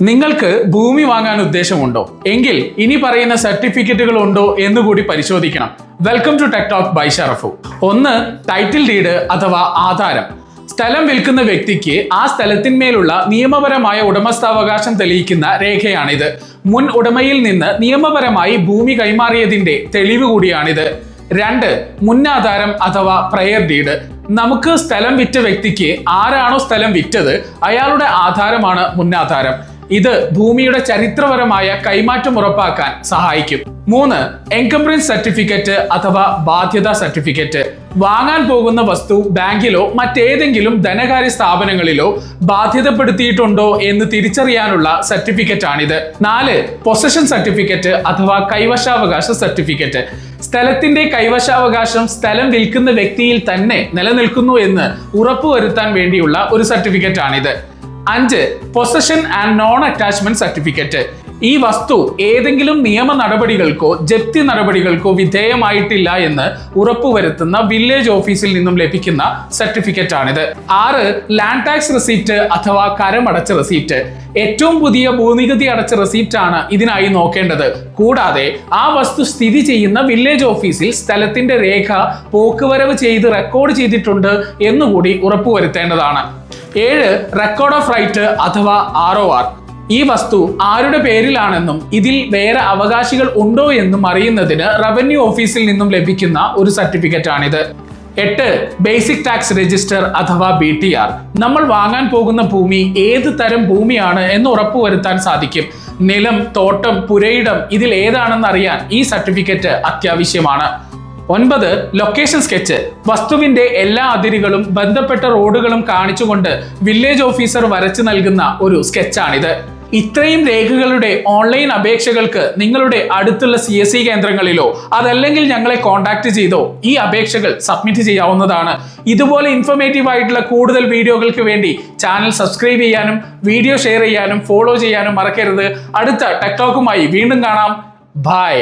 നിങ്ങൾക്ക് ഭൂമി വാങ്ങാൻ ഉദ്ദേശമുണ്ടോ? എങ്കിൽ ഇനി പറയുന്ന സർട്ടിഫിക്കറ്റുകൾ ഉണ്ടോ എന്ന് കൂടി പരിശോധിക്കണം. Welcome to tech talk by Sharafu ഒന്ന് ടൈറ്റിൽ ഡീഡ് അഥവാ ആധാരം. സ്ഥലം വിൽക്കുന്ന വ്യക്തിക്ക് ആ സ്ഥലത്തിന്മേലുള്ള നിയമപരമായ ഉടമസ്ഥാവകാശം തെളിയിക്കുന്ന രേഖയാണിത്. മുൻ ഉടമയിൽ നിന്ന് നിയമപരമായി ഭൂമി കൈമാറിയതിന്റെ തെളിവ് കൂടിയാണിത്. രണ്ട് മുന്നാധാരം അഥവാ പ്രയർ ഡീഡ് നമുക്ക് സ്ഥലം വിറ്റ വ്യക്തിക്ക് ആരാണോ സ്ഥലം വിറ്റത് അയാളുടെ ആധാരമാണ് മുന്നാധാരം. ഇത് ഭൂമിയുടെ ചരിത്രപരമായ കൈമാറ്റം ഉറപ്പാക്കാൻ സഹായിക്കും. മൂന്ന് എൻകംബ്രൻസ് സർട്ടിഫിക്കറ്റ് അഥവാ ബാധ്യതാ സർട്ടിഫിക്കറ്റ് വാങ്ങാൻ പോകുന്ന വസ്തു ബാങ്കിലോ മറ്റേതെങ്കിലും ധനകാര്യ സ്ഥാപനങ്ങളിലോ ബാധ്യതപ്പെടുത്തിയിട്ടുണ്ടോ എന്ന് തിരിച്ചറിയാനുള്ള സർട്ടിഫിക്കറ്റ് ആണിത് നാല് പൊസഷൻ സർട്ടിഫിക്കറ്റ് അഥവാ കൈവശാവകാശ സർട്ടിഫിക്കറ്റ് സ്ഥലത്തിന്റെ കൈവശാവകാശം സ്ഥലം വിൽക്കുന്ന വ്യക്തിയിൽ തന്നെ നിലനിൽക്കുന്നു എന്ന് ഉറപ്പുവരുത്താൻ വേണ്ടിയുള്ള ഒരു സർട്ടിഫിക്കറ്റ് ആണിത് അഞ്ച്. Possession and non attachment certificate ഈ വസ്തു ഏതെങ്കിലും നിയമ നടപടികൾക്കോ ജപ്തി നടപടികൾക്കോ വിധേയമായിട്ടില്ല എന്ന് ഉറപ്പുവരുത്തുന്ന വില്ലേജ് ഓഫീസിൽ നിന്നും ലഭിക്കുന്ന സർട്ടിഫിക്കറ്റ് ആണിത്. ആറ് ലാൻഡ് ടാക്സ് റെസീപ്റ്റ് അഥവാ കരമടച്ച റെസീപ്റ്റ് ഏറ്റവും പുതിയ ഭൂനികുതി അടച്ച റെസീപ്റ്റ് ആണ് ഇതിനായി നോക്കേണ്ടത്. കൂടാതെ ആ വസ്തു സ്ഥിതി ചെയ്യുന്ന വില്ലേജ് ഓഫീസിൽ സ്ഥലത്തിന്റെ രേഖ പോക്കുവരവ് ചെയ്ത് റെക്കോർഡ് ചെയ്തിട്ടുണ്ട് എന്നുകൂടി ഉറപ്പുവരുത്തേണ്ടതാണ്. ഏഴ് റെക്കോർഡ് ഓഫ് റൈറ്റ് അഥവാ ആർ ഒ ആർ ഈ വസ്തു ആരുടെ പേരിലാണെന്നും ഇതിൽ വേറെ അവകാശികൾ ഉണ്ടോ എന്നും അറിയുന്നതിന് റവന്യൂ ഓഫീസിൽ നിന്നും ലഭിക്കുന്ന ഒരു സർട്ടിഫിക്കറ്റ് ആണിത്. എട്ട് ബേസിക് ടാക്സ് രജിസ്റ്റർ അഥവാ ബി ടി ആർ നമ്മൾ വാങ്ങാൻ പോകുന്ന ഭൂമി ഏത് തരം ഭൂമിയാണ് എന്ന് ഉറപ്പുവരുത്താൻ സാധിക്കും. നിലം തോട്ടം പുരയിടം ഇതിൽ ഏതാണെന്ന് അറിയാൻ ഈ സർട്ടിഫിക്കറ്റ് അത്യാവശ്യമാണ്. ഒൻപത് ലൊക്കേഷൻ സ്കെച്ച് വസ്തുവിന്റെ എല്ലാ അതിരുകളും ബന്ധപ്പെട്ട റോഡുകളും കാണിച്ചുകൊണ്ട് വില്ലേജ് ഓഫീസർ വരച്ചു നൽകുന്ന ഒരു സ്കെച്ചാണിത് ഇത്രയും രേഖകളുടെ ഓൺലൈൻ അപേക്ഷകൾക്ക് നിങ്ങളുടെ അടുത്തുള്ള സി എസ് സി കേന്ദ്രങ്ങളിലോ അതല്ലെങ്കിൽ ഞങ്ങളെ കോൺടാക്ട് ചെയ്തോ ഈ അപേക്ഷകൾ സബ്മിറ്റ് ചെയ്യാവുന്നതാണ്. ഇതുപോലെ ഇൻഫോർമേറ്റീവ് ആയിട്ടുള്ള കൂടുതൽ വീഡിയോകൾക്ക് വേണ്ടി ചാനൽ സബ്സ്ക്രൈബ് ചെയ്യാനും വീഡിയോ ഷെയർ ചെയ്യാനും ഫോളോ ചെയ്യാനും മറക്കരുത്. അടുത്ത ടെക്ടോക്കുമായി വീണ്ടും കാണാം. ബൈ